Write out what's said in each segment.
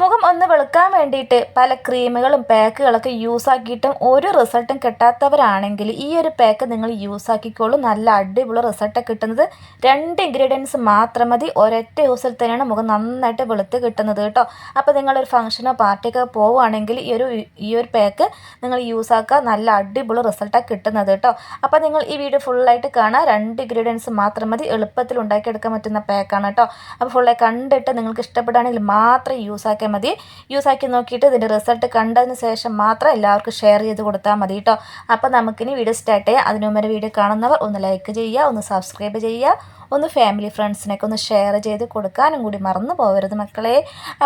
മുഖം ഒന്ന് വെളുക്കാൻ വേണ്ടിയിട്ട് പല ക്രീമുകളും പാക്കുകളൊക്കെ യൂസ് ആക്കിയിട്ടും ഒരു റിസൾട്ടും കിട്ടാത്തവരാണെങ്കിൽ ഈ ഒരു പാക്ക് നിങ്ങൾ യൂസ് ആക്കിക്കോളൂ. നല്ല അടിപൊളി റിസൾട്ട് കിട്ടുന്നത്. രണ്ട് ഇൻഗ്രീഡിയൻസ് മാത്രം മതി. ഒരൊറ്റ യൂസിൽ തന്നെയാണ് മുഖം നന്നായിട്ട് വെളുത്ത് കിട്ടുന്നത് കേട്ടോ. അപ്പോൾ നിങ്ങളൊരു ഫംഗ്ഷനോ പാർട്ടിയൊക്കെ പോവുകയാണെങ്കിൽ ഈ ഒരു ഈ ഒരു പാക്ക് നിങ്ങൾ യൂസ് ആക്കുക. നല്ല അടിപൊളി റിസൾട്ടാണ് കിട്ടുന്നത് കേട്ടോ. അപ്പോൾ നിങ്ങൾ ഈ വീഡിയോ ഫുള്ളായിട്ട് കാണാം രണ്ട് ഇൻഗ്രീഡിയൻസ് മാത്രം മതി. എളുപ്പത്തിൽ ഉണ്ടാക്കിയെടുക്കാൻ പറ്റുന്ന പാക്കാണ് കേട്ടോ. അപ്പോൾ ഫുള്ളായി കണ്ടിട്ട് നിങ്ങൾക്ക് ഇഷ്ടപ്പെടുകയാണെങ്കിൽ മാത്രം യൂസ് ആക്കി മതി. യൂസ് ആക്കി നോക്കിയിട്ട് ഇതിന്റെ റിസൾട്ട് കണ്ടതിന് ശേഷം മാത്രം എല്ലാവർക്കും ഷെയർ ചെയ്ത് കൊടുത്താൽ മതി കേട്ടോ അപ്പോൾ നമുക്കിനി വീഡിയോ സ്റ്റാർട്ട് ചെയ്യാം. അതിനു മുമ്പ് വീഡിയോ കാണുന്നവർ ഒന്ന് ലൈക്ക് ചെയ്യുക ഒന്ന് സബ്സ്ക്രൈബ് ചെയ്യുക ഒന്ന് ഫാമിലി ഫ്രണ്ട്സിനൊക്കെ ഒന്ന് ഷെയർ ചെയ്ത് കൊടുക്കാനും കൂടി മറന്നു പോകരുത് മക്കളെ.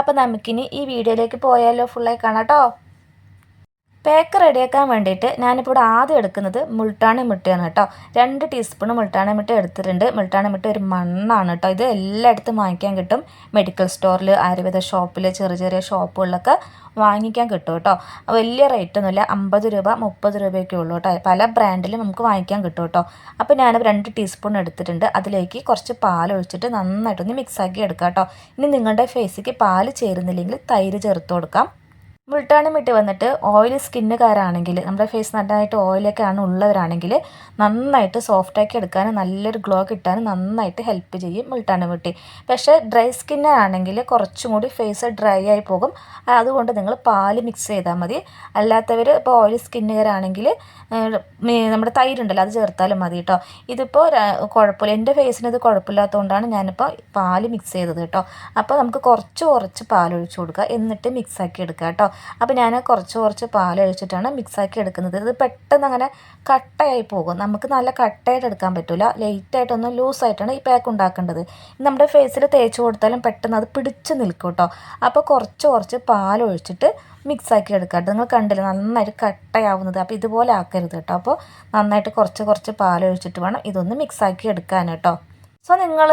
അപ്പോൾ നമുക്കിനി ഈ വീഡിയോയിലേക്ക് പോയാലോ? ഫുള്ളായി കാണാം കേട്ടോ പേക്ക് റെഡിയാക്കാൻ വേണ്ടിയിട്ട് ഞാനിപ്പോൾ ഇവിടെ ആദ്യം എടുക്കുന്നത് മുൾട്ടാണി മുട്ടയാണ് കേട്ടോ. രണ്ട് ടീസ്പൂൺ മുൾട്ടാണി മുട്ട എടുത്തിട്ടുണ്ട്. മുൾട്ടാണി മുട്ട ഒരു മണ്ണാണ് കേട്ടോ. ഇത് എല്ലായിടത്തും വാങ്ങിക്കാൻ കിട്ടും. മെഡിക്കൽ സ്റ്റോറിൽ ആയുർവേദ ഷോപ്പിൽ ചെറിയ ചെറിയ ഷോപ്പുകളിലൊക്കെ വാങ്ങിക്കാൻ കിട്ടും കേട്ടോ. വലിയ റേറ്റ് ഒന്നുമില്ല. അമ്പത് രൂപ മുപ്പത് രൂപയൊക്കെ ഉള്ളൂ കേട്ടോ. പല ബ്രാൻഡിലും നമുക്ക് വാങ്ങിക്കാൻ കിട്ടും കേട്ടോ. അപ്പോൾ ഞാൻ രണ്ട് ടീസ്പൂൺ എടുത്തിട്ടുണ്ട്. അതിലേക്ക് കുറച്ച് പാൽ ഒഴിച്ചിട്ട് നന്നായിട്ടൊന്ന് മിക്സാക്കി എടുക്കാം കേട്ടോ. ഇനി നിങ്ങളുടെ ഫേസിക്ക് പാൽ ചേരുന്നില്ലെങ്കിൽ തൈര് ചേർത്ത് കൊടുക്കാം. മുൾട്ടാണി മിട്ടി വന്നിട്ട് ഓയിൽ സ്കിന്നുകാരാണെങ്കിൽ നമ്മുടെ ഫേസ് നന്നായിട്ട് ഓയിലൊക്കെ ആണ് ഉള്ളവരാണെങ്കിൽ നന്നായിട്ട് സോഫ്റ്റാക്കി എടുക്കാനും നല്ലൊരു ഗ്ലോ കിട്ടാനും നന്നായിട്ട് ഹെൽപ്പ് ചെയ്യും മുൾട്ടാണി മിട്ടി പക്ഷേ ഡ്രൈ സ്കിന്നാണെങ്കിൽ കുറച്ചും കൂടി ഫേസ് ഡ്രൈ ആയി പോകും. അതുകൊണ്ട് നിങ്ങൾ പാൽ മിക്സ് ചെയ്താൽ മതി. അല്ലാത്തവർ ഇപ്പോൾ ഓയിൽ സ്കിന്നുകാരാണെങ്കിൽ നമ്മുടെ തൈരുണ്ടല്ലോ അത് ചേർത്താലും മതി കേട്ടോ ഇതിപ്പോൾ കുഴപ്പമില്ല. എന്റെ ഫേസിന് ഇത് കുഴപ്പമില്ലാത്തതുകൊണ്ടാണ് ഞാനിപ്പോൾ പാൽ മിക്സ് ചെയ്തത് കേട്ടോ അപ്പോൾ നമുക്ക് കുറച്ച് കുറച്ച് പാൽ ഒഴിച്ച് കൊടുക്കുക. എന്നിട്ട് മിക്സാക്കി എടുക്കുക കേട്ടോ അപ്പോൾ ഞാൻ കുറച്ച് കുറച്ച് പാൽ ഒഴിച്ചിട്ടാണ് മിക്സാക്കി എടുക്കുന്നത്. ഇത് പെട്ടെന്ന് അങ്ങനെ കട്ടയായി പോകും. നമുക്ക് നല്ല കട്ടയായിട്ട് എടുക്കാൻ പറ്റില്ല ലൈറ്റായിട്ടൊന്നും ലൂസായിട്ടാണ് ഈ പാക്ക് ഉണ്ടാക്കേണ്ടത്. നമ്മുടെ ഫേസിൽ തേച്ച് കൊടുത്താലും പെട്ടെന്ന് അത് പിടിച്ച് നിൽക്കും കേട്ടോ അപ്പോൾ കുറച്ച് കുറച്ച് പാൽ ഒഴിച്ചിട്ട് മിക്സാക്കി എടുക്കുക നിങ്ങൾ കണ്ടില്ല നന്നായിട്ട് കട്ടയാവുന്നത്. അപ്പോൾ ഇതുപോലെ ആക്കരുത് കേട്ടോ അപ്പോൾ നന്നായിട്ട് കുറച്ച് കുറച്ച് പാൽ ഒഴിച്ചിട്ട് വേണം ഇതൊന്ന് മിക്സാക്കി എടുക്കാൻ കേട്ടോ സോ നിങ്ങൾ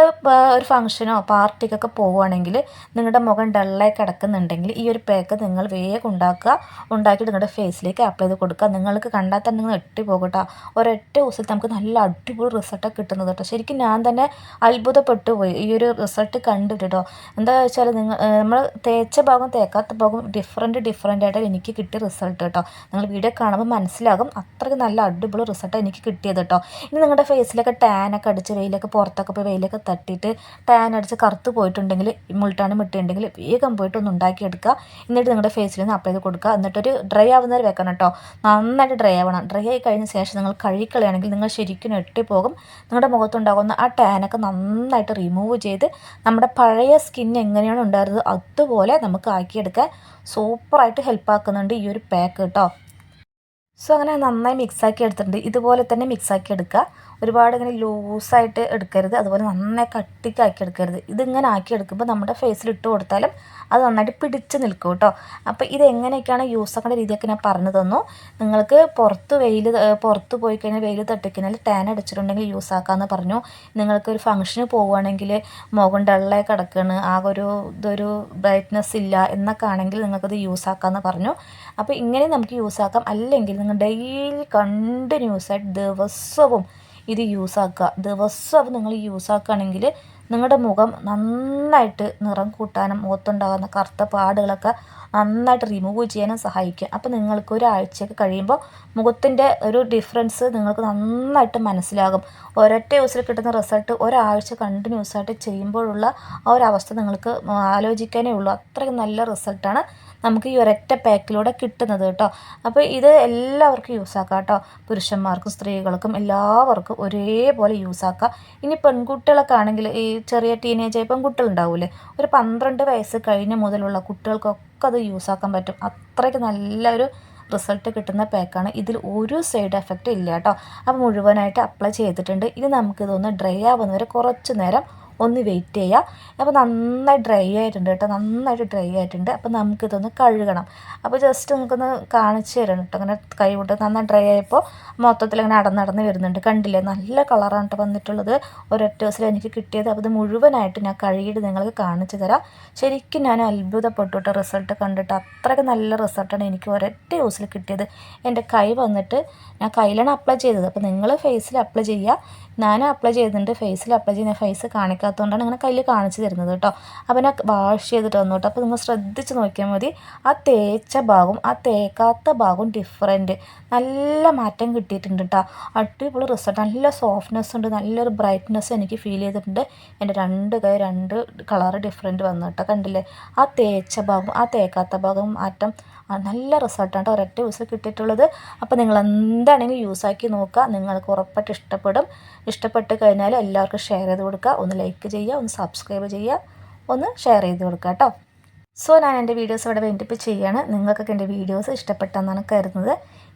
ഒരു ഫംഗ്ഷനോ പാർട്ടിക്കൊക്കെ പോവുകയാണെങ്കിൽ നിങ്ങളുടെ മുഖം ഡള്ളായി കിടക്കുന്നുണ്ടെങ്കിൽ ഈ ഒരു പാക്ക് നിങ്ങൾ വേഗം ഉണ്ടാക്കുക. ഉണ്ടാക്കിയിട്ട് നിങ്ങളുടെ ഫേസിലേക്ക് അപ്ലൈ ചെയ്ത് കൊടുക്കുക. നിങ്ങൾക്ക് കണ്ടാൽ തന്നെ നിങ്ങൾ എട്ടി പോകട്ടോ ഒരൊറ്റ ദിവസത്തിൽ നമുക്ക് നല്ല അടിപൊളി റിസൾട്ടൊക്കെ കിട്ടുന്നത് കേട്ടോ ശരിക്കും ഞാൻ തന്നെ അത്ഭുതപ്പെട്ടു പോയി ഈ ഒരു റിസൾട്ട് കണ്ടിട്ടോ എന്താ വെച്ചാൽ നിങ്ങൾ നമ്മൾ തേച്ച ഭാഗം തേക്കാത്ത ഭാഗം ഡിഫറെന്റ് ഡിഫറെന്റ് ആയിട്ട് എനിക്ക് കിട്ടിയ റിസൾട്ട് കേട്ടോ നിങ്ങൾ വീഡിയോ കാണുമ്പോൾ മനസ്സിലാകും അത്രയ്ക്ക് നല്ല അടിപൊളി റിസൾട്ട് എനിക്ക് കിട്ടിയത് കേട്ടോ ഇനി നിങ്ങളുടെ ഫേസിലൊക്കെ ടാനൊക്കെ അടിച്ച് വെയിലൊക്കെ പുറത്തൊക്കെ ഇപ്പോൾ വെയിലൊക്കെ തട്ടിയിട്ട് ടാൻ അടിച്ച് കറുത്ത് പോയിട്ടുണ്ടെങ്കിൽ മുൾട്ടാണ് മിട്ടുണ്ടെങ്കിൽ വേഗം പോയിട്ട് ഒന്ന് ഉണ്ടാക്കിയെടുക്കുക. എന്നിട്ട് നിങ്ങളുടെ ഫേസിൽ നിന്ന് അപ്ലൈ ചെയ്ത് കൊടുക്കുക. എന്നിട്ടൊരു ഡ്രൈ ആവുന്നവരെ വെക്കണം കേട്ടോ. നന്നായിട്ട് ഡ്രൈ ആവണം. ഡ്രൈ ആയി കഴിഞ്ഞ ശേഷം നിങ്ങൾ കഴുകിക്കളയാണെങ്കിൽ നിങ്ങൾ ശരിക്കും എട്ടിപ്പോകും നിങ്ങളുടെ മുഖത്തുണ്ടാകുന്ന ആ ടാനൊക്കെ നന്നായിട്ട് റിമൂവ് ചെയ്ത് നമ്മുടെ പഴയ സ്കിൻ എങ്ങനെയാണ് ഉണ്ടായിരുന്നത് അതുപോലെ നമുക്ക് ആക്കിയെടുക്കാൻ സൂപ്പറായിട്ട് ഹെൽപ്പ് ആക്കുന്നുണ്ട് ഈ ഒരു പാക്ക് കേട്ടോ. സോ അങ്ങനെ നന്നായി മിക്സാക്കി എടുത്തിട്ടുണ്ട്. ഇതുപോലെ തന്നെ മിക്സാക്കി എടുക്കുക. ഒരുപാട് ഇങ്ങനെ ലൂസായിട്ട് എടുക്കരുത്. അതുപോലെ നന്നായി കട്ടിക്കാക്കി എടുക്കരുത് ഇതിങ്ങനെ ആക്കി എടുക്കുമ്പോൾ നമ്മുടെ ഫേസിൽ ഇട്ട് കൊടുത്താലും അത് നന്നായിട്ട് പിടിച്ച് നിൽക്കും കേട്ടോ. അപ്പോൾ ഇതെങ്ങനെയൊക്കെയാണ് യൂസ് ആക്കേണ്ട രീതിയൊക്കെ ഞാൻ പറഞ്ഞു തന്നു. നിങ്ങൾക്ക് പുറത്ത് വെയിൽ പുറത്ത് പോയി കഴിഞ്ഞാൽ വെയിൽ തട്ടിക്കഴിഞ്ഞാൽ ടാൻ അടിച്ചിട്ടുണ്ടെങ്കിൽ യൂസ് ആക്കാമെന്ന് പറഞ്ഞു. നിങ്ങൾക്ക് ഒരു ഫംഗ്ഷന് പോവുകയാണെങ്കിൽ മുഖം ഡള്ളായി കിടക്കുകയാണ്. ആകെ ഒരു ഇതൊരു ബ്രൈറ്റ്നെസ് ഇല്ല എന്നൊക്കെ ആണെങ്കിൽ നിങ്ങൾക്കത് യൂസ് ആക്കാമെന്ന് പറഞ്ഞു. അപ്പോൾ ഇങ്ങനെ നമുക്ക് യൂസ് ആക്കാം. അല്ലെങ്കിൽ നിങ്ങൾ ഡെയിലി കണ്ടിന്യൂസ് ആയിട്ട് ദിവസവും ഇത് യൂസാക്കുക. ദിവസം ദിവസം നിങ്ങൾ യൂസാക്കുകയാണെങ്കിൽ നിങ്ങളുടെ മുഖം നന്നായിട്ട് നിറം കൂട്ടാനും മുഖത്തുണ്ടാകുന്ന കറുത്ത പാടുകളൊക്കെ നന്നായിട്ട് റിമൂവ് ചെയ്യാനും സഹായിക്കും. അപ്പോൾ നിങ്ങൾക്ക് ഒരാഴ്ചയൊക്കെ കഴിയുമ്പോൾ മുഖത്തിന്റെ ഒരു ഡിഫറൻസ് നിങ്ങൾക്ക് നന്നായിട്ട് മനസ്സിലാകും. ഒരൊറ്റ യൂസിൽ കിട്ടുന്ന റിസൾട്ട് ഒരാഴ്ച കണ്ടിന്യൂസ് ആയിട്ട് ചെയ്യുമ്പോഴുള്ള ആ ഒരു അവസ്ഥ നിങ്ങൾക്ക് ആലോചിക്കാനേ ഉള്ളൂ. അത്രയ്ക്ക് നല്ല റിസൾട്ടാണ് നമുക്ക് ഈ ഒരൊറ്റ പാക്കിലൂടെ കിട്ടുന്നത് കേട്ടോ. അപ്പോൾ ഇത് എല്ലാവർക്കും യൂസ് ആക്കാം കേട്ടോ. പുരുഷന്മാർക്കും സ്ത്രീകൾക്കും എല്ലാവർക്കും ഒരേപോലെ യൂസ് ആക്കാം. ഇനി പെൺകുട്ടികളൊക്കെ ആണെങ്കിൽ ഈ ചെറിയ ടീനേജ് ആയി പെൺകുട്ടികൾ ഉണ്ടാവില്ലേ ഒരു പന്ത്രണ്ട് വയസ്സ് കഴിഞ്ഞ മുതലുള്ള കുട്ടികൾക്കൊക്കെ അത് യൂസ് ആക്കാൻ പറ്റും. അത്രയ്ക്ക് നല്ലൊരു റിസൾട്ട് കിട്ടുന്ന പാക്കാണ്. ഇതിൽ ഒരു സൈഡ് എഫക്റ്റ് ഇല്ല കേട്ടോ. അപ്പോൾ മുഴുവനായിട്ട് അപ്ലൈ ചെയ്തിട്ടുണ്ട്. ഇനി നമുക്കിതൊന്ന് ഡ്രൈ ആവുന്നവരെ കുറച്ച് നേരം ഒന്ന് വെയിറ്റ് ചെയ്യുക അപ്പോൾ നന്നായി ഡ്രൈ ആയിട്ടുണ്ട് കേട്ടോ. നന്നായിട്ട് ഡ്രൈ ആയിട്ടുണ്ട്. അപ്പോൾ നമുക്കിതൊന്ന് കഴുകണം. അപ്പോൾ ജസ്റ്റ് നമുക്കൊന്ന് കാണിച്ചു തരണം കേട്ടോ. അങ്ങനെ കൈ കൊണ്ട് നന്നായി ഡ്രൈ ആയപ്പോൾ മൊത്തത്തിൽ ഇങ്ങനെ അടന്നടന്ന് വരുന്നുണ്ട്. കണ്ടില്ലേ? നല്ല കളറാണ് കേട്ടോ വന്നിട്ടുള്ളത്. ഒരൊറ്റ ദിവസം എനിക്ക് കിട്ടിയത്. അപ്പോൾ ഇത് മുഴുവനായിട്ട് ഞാൻ കഴുകിയിട്ട് നിങ്ങൾക്ക് കാണിച്ചു തരാം. ശരിക്കും ഞാൻ അത്ഭുതപ്പെട്ടു കേട്ടോ റിസൾട്ട് കണ്ടിട്ട്. അത്രയ്ക്ക് നല്ല റിസൾട്ടാണ് എനിക്ക് ഒരൊറ്റ യൂസിൽ കിട്ടിയത്. എന്റെ കൈ വന്നിട്ട് ഞാൻ കയ്യിലാണ് അപ്ലൈ ചെയ്തത്. അപ്പോൾ നിങ്ങൾ ഫേസിൽ അപ്ലൈ ചെയ്യുക ഞാനും അപ്ലൈ ചെയ്തിട്ടുണ്ട് ഫേസിൽ അപ്ലൈ ചെയ്യുന്ന ഫേസ് കാണിക്കാതെ അറിയാത്തതുകൊണ്ടാണ് ഇങ്ങനെ കയ്യിൽ കാണിച്ചു തരുന്നത് കേട്ടോ. അപ്പം ഞാൻ വാഷ് ചെയ്തിട്ട് വന്നു കേട്ടോ. അപ്പോൾ നിങ്ങൾ ശ്രദ്ധിച്ച് നോക്കിയാൽ മതി. ആ തേച്ച ഭാഗവും ആ തേക്കാത്ത ഭാഗവും ഡിഫറെന്റ് നല്ല മാറ്റം കിട്ടിയിട്ടുണ്ട് കേട്ടോ. അടിപൊളി റിസൾട്ട് നല്ല സോഫ്റ്റ്നെസ് ഉണ്ട്. നല്ലൊരു ബ്രൈറ്റ്നെസ് എനിക്ക് ഫീൽ ചെയ്തിട്ടുണ്ട്. എന്റെ രണ്ട് കൈ രണ്ട് കളർ ഡിഫറെന്റ് വന്നു കേട്ടോ. കണ്ടില്ലേ? ആ തേച്ച ഭാഗം ആ തേക്കാത്ത ഭാഗം മാറ്റം. നല്ല റിസൾട്ടാണ് ഒരൊറ്റ യൂസ് കിട്ടിയിട്ടുള്ളത്. അപ്പോൾ നിങ്ങൾ എന്താണെങ്കിലും യൂസ് ആക്കി നോക്കുക. നിങ്ങൾക്ക് ഉറപ്പായിട്ട് ഇഷ്ടപ്പെടും. ഇഷ്ടപ്പെട്ട് കഴിഞ്ഞാൽ എല്ലാവർക്കും ഷെയർ ചെയ്ത് കൊടുക്കുക. ഒന്ന് ലൈക്ക് ചെയ്യുക ഒന്ന് സബ്സ്ക്രൈബ് ചെയ്യുക ഒന്ന് ഷെയർ ചെയ്ത് കൊടുക്കുക കേട്ടോ സോ ഞാൻ എന്റെ വീഡിയോസ് ഇവിടെ വേണ്ടിപ്പ് ചെയ്യുകയാണ് നിങ്ങൾക്കൊക്കെ എന്റെ വീഡിയോസ് ഇഷ്ടപ്പെട്ടെന്നാണ് കരുതുന്നത്.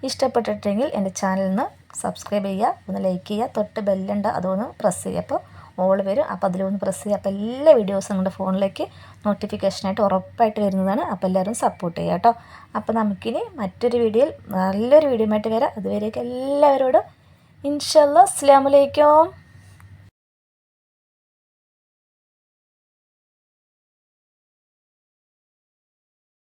ഇഷ്ടപ്പെട്ടിട്ടെങ്കിൽ എന്റെ ചാനലിന്ന് സബ്സ്ക്രൈബ് ചെയ്യുക ഒന്ന് ലൈക്ക് ചെയ്യുക തൊട്ട് ബെല്ലുണ്ട് അതൊന്ന് പ്രസ് ചെയ്യുക. അപ്പോൾ ഓൾ വരും. അപ്പോൾ അതിലൊന്ന് പ്രസ് ചെയ്യുക. അപ്പോൾ എല്ലാ വീഡിയോസും നിങ്ങളുടെ ഫോണിലേക്ക് നോട്ടിഫിക്കേഷനായിട്ട് ഉറപ്പായിട്ട് വരുന്നതാണ്. അപ്പോൾ എല്ലാവരും സപ്പോർട്ട് ചെയ്യുക കേട്ടോ അപ്പോൾ നമുക്കിനി മറ്റൊരു വീഡിയോയിൽ നല്ലൊരു വീഡിയോ ആയിട്ട് വരാം. അതുവരെയൊക്കെ എല്ലാവരോടും ഇൻഷല്ല അസ്സാം വലൈക്കും